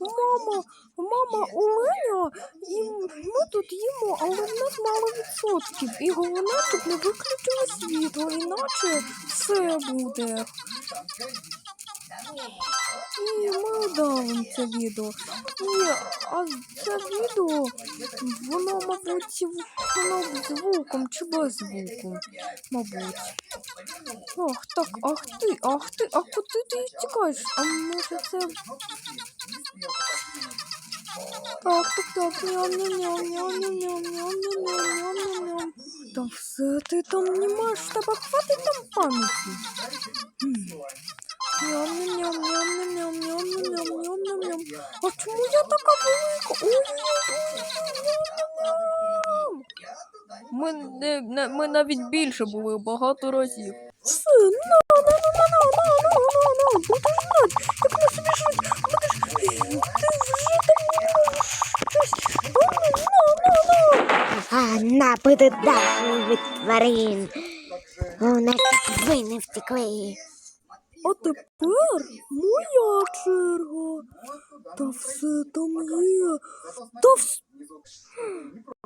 мама, мама Оленя, і ми тут їмо, але в нас мало відсотків. І головне, щоб не виключили світло, іначе все буде. Ми удалимо це відео. Ні, а це відео, воно, мабуть, воно звуком чи без звуку, мабуть. Ах, так, ах ти, ах ти, а куди ти тікаєш? А може це... Так, так, так, ням ням ням ням ням ням ням ням ням ням ням Та все ти там не маєш, в тебе хватить там пам'яті. А чому я така велика? Ми, навіть більше були багато разів. Все, на, на, на, на, на, на, на, на, на, будеш знати, як ми собі жить, будеш, ти вже там щось, на, на, на, на. А напити даху від тварин. У нас свини втекли. А тепер моя черга. Та все там є. Та вс...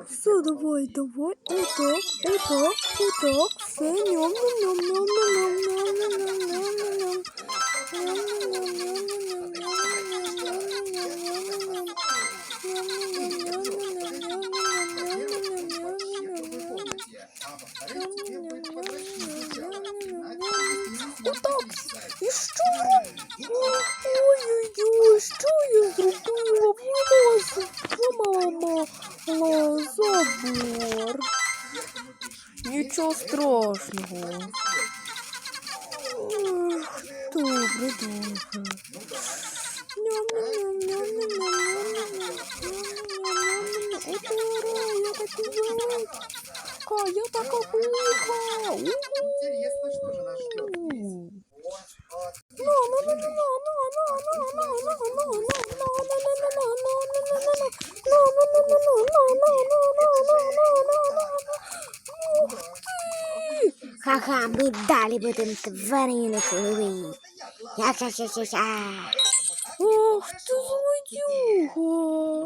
Все, давай, давай. Отак, отак, отак. Все, ням ням ням ням ням ням ням ням ням чую, зрубнула волосся, вимала забор. Нічого страшного. Ох, добре, добре. Я така пуха. Интересно, что же она ждет. Ха-ха, ми далі будемо тварини коли. Я-ша-ша-ша-ша. Ах ти злодюга.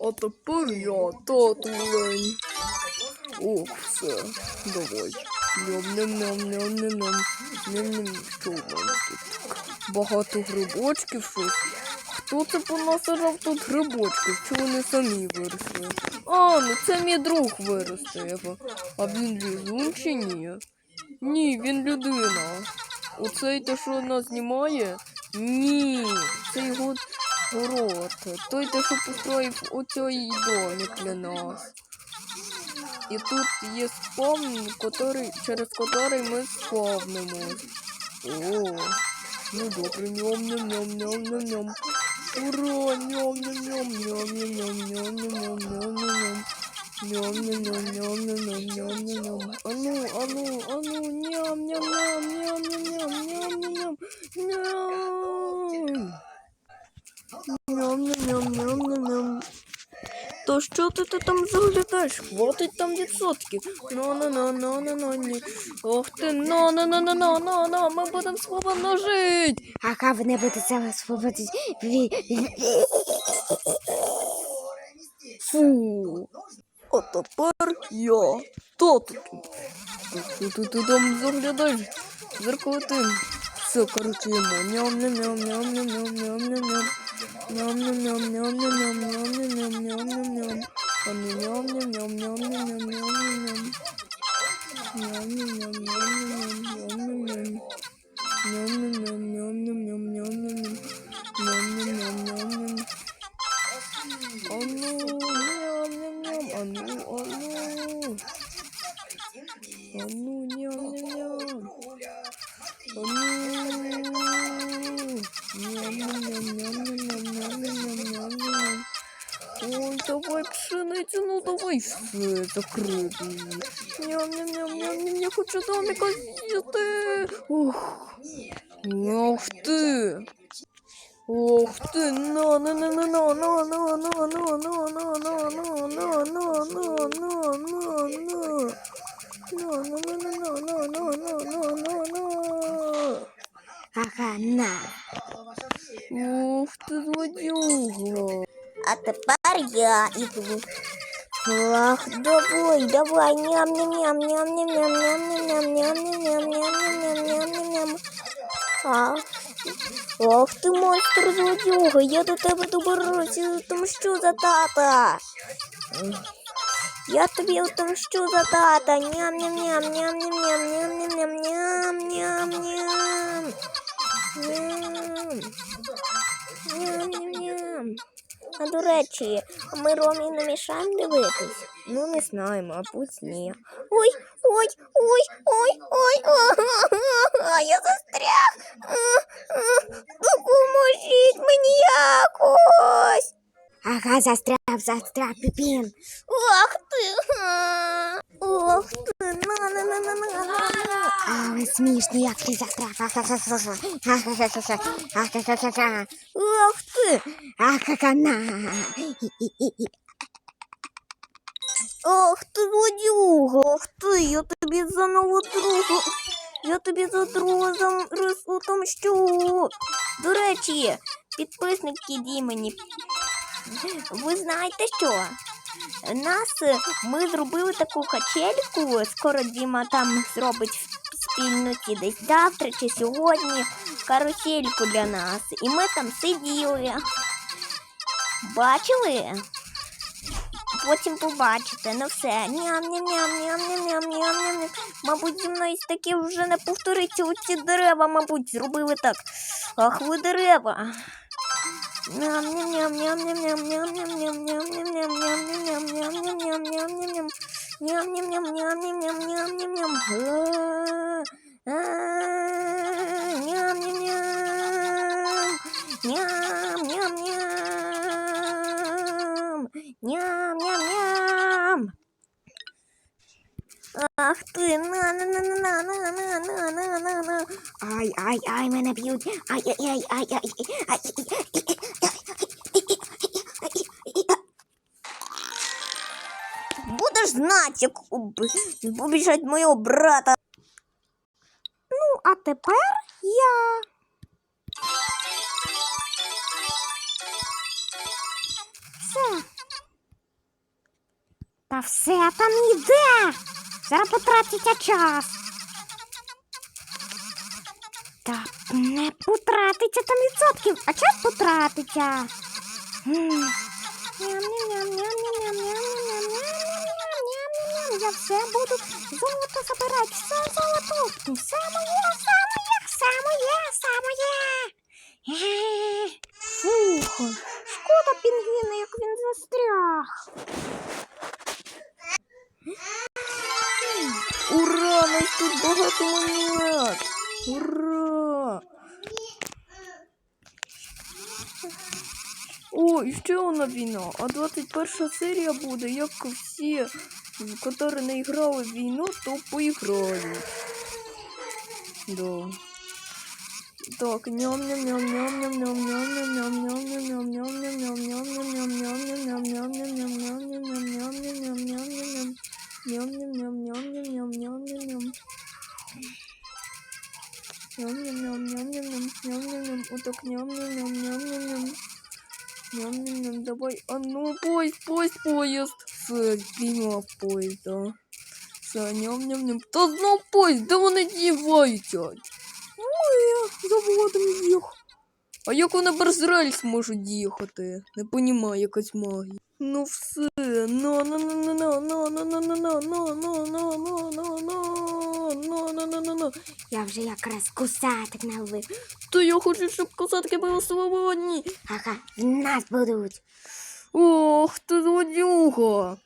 А тепер я тату. Ох, все, давай. Ням-ням-ням-ням-ням-ням. Ням-ням, що? Багато грибочків щось. Хто це понасажав тут грибочків? Чи вони самі виросли? А, ну це мій друг виросте його. А він лізун чи ні? Ні, він людина. Оцей те, що нас знімає? Ні, це його город. Той те, що построїв оцей домик для нас. І тут є спавн, который, через который ми спавнимось. О, ну добре, ням ням ням ням ням ням Ура, ням ням ням ням ням ням ням ням ням ням Ням ням ням ням ням ням ням ням А ну, а ну, а ну, ням ням ням ням ням ням ням ням то що ти, ти там заглядаєш? Хватить там відсотків. Ну ну ну ну ну ну ні. Ох ти, ну ну ну ну ну ну ну ми будемо свободно жити. Ага, вони будуть себе свободити. Фу. А тепер я. Хто тут? Ти, ти там заглядаєш? Зеркало ти. Все, йому. Ням ням ням ням ням ням ням ням ням Ням ням ням ням ням ням ням ням ням ням ням ням ням ням ням ням ням ням ням Ням ням А ну, ням ням ням А ну Ой, давай пшеницю, ну давай все закрити її. Ням-ням-ням-ням, я хочу домика з'їсти. Ох, ох ти. Ох ти, на на на на на на на на на на на на на на на на на на на На, на, на, на, на, на, на, на, на, на. Ага, на. Ох ти злодюга. А тепер я іду. Ах, давай, давай, ням-ням-ням, ням-ням-ням, ням-ням-ням, ням-ням-ням, ням-ням-ням, ням-ням. Ах, ах ти монстр злодюга, я до тебе доберуся, отомщу за тата. Я тобі отомщу за тата. Ням-ням-ням, ням-ням-ням, ням-ням-ням, ням-ням-ням. Ням. Ням-ням-ням. А до речі, а ми Ромі не мішаємо дивитись? Ну, не знаю, мабуть, ні. Ой, ой, ой, ой, ой, ой, я застряг. Допоможіть мені якось. Ага, застряг, застряг, піпін. Ох ти. Ох ти, на на на на на на Але смішно, як ти. Ха-ха-ха-ха. Ох ти. Ах-ха-ха, на. Ох ти, злодюга, ох ти, я тобі за нову другу. Я тобі за другу за отомщу. До речі, підписники Дімені, ви знаєте що? Нас е, ми зробили таку качельку. Скоро Діма там зробить спільноті десь завтра чи сьогодні карусельку для нас. І ми там сиділи. Бачили? Потім побачите, ну все. Ням-ням-ням-ням-ням-ням-ням-ням. Мабуть, зі мною таке вже не повториться. Оці дерева, мабуть, зробили так. Ах, ви дерева. Ням-ням-ням. Ах ти, на на на на на на на на на на на Ай, ай, ай, мене б'ють. Ай, ай, ай, ай, ай, ай. Будеш знати, як побіжать мого брата. Ну, а тепер я. Все. Та все там йде. Зараз потратиться час. Так, не потратиться там відсотків, а час потратиться. Я все буду золото забирати, все золото, все О, і ще одна війна. А 21 серія буде, як всі, які не грали в війну, то поіграють. Да. Так, ням Ням-ням-ням-ням-ням-ням-ням-ням. Отак ням-ням-ням-ням-ням-ням. Ням-ням-ням. Давай. А ну, поїзд, поїзд, поїзд. Все, піймав поїзд, да. Все, ням-ням-ням. Та знов поїзд, де вони діваються? Ой, заводом їх. А як вони без рельс можуть їхати? Не понімаю, якась магія. Ну все, на на на на на на на на на на на на на на на на ну, ну, ну, ну. Я вже якраз кусатик наловив. То я хочу, щоб кусатки були свободні. Ага, в нас будуть. Ох, ти злодюга.